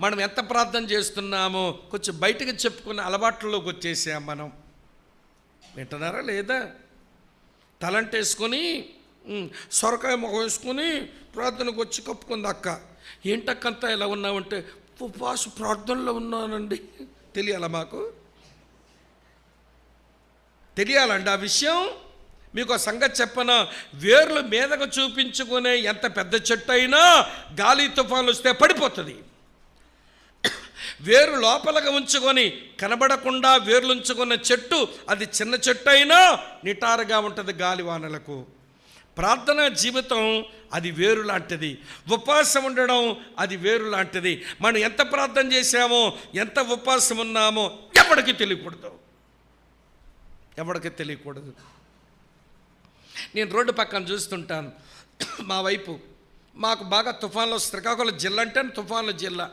మనం ఎంత ప్రార్థన చేస్తున్నామో కొంచెం బయటకు చెప్పుకున్న అలవాట్లలోకి వచ్చేసాం మనం. వింటున్నారా లేదా? తలంటేసుకొని సొరకాయ ముఖం వేసుకొని ప్రార్థనకు వచ్చి కప్పుకుంది అక్క. ఏంటక్కంతా ఇలా ఉన్నామంటే ఉపవాస ప్రార్థనలో ఉన్నానండి. తెలియాలా మాకు? తెలియాలండి ఆ విషయం. మీకు ఒక సంగతి చెప్పన? వేర్లు మీదకు చూపించుకునే ఎంత పెద్ద చెట్టు అయినా గాలి తుఫాన్లు వస్తే పడిపోతుంది. వేరు లోపలగా ఉంచుకొని కనబడకుండా వేర్లు ఉంచుకున్న చెట్టు అది చిన్న చెట్టు అయినా నిటారుగా ఉంటుంది గాలివానలకు ప్రార్థన జీవితం అది వేరు లాంటిది. ఉపవాసం ఉండడం అది వేరు లాంటిది. మనం ఎంత ప్రార్థన చేశామో ఎంత ఉపవాసం ఉన్నామో ఎవరికి తెలియకూడదు. ఎవరికి తెలియకూడదు. నేను రోడ్డు పక్కన చూస్తుంటాను. మా వైపు మాకు బాగా తుఫాన్లు శ్రీకాకుళం జిల్లా అంటే తుఫాన్ల జిల్లా.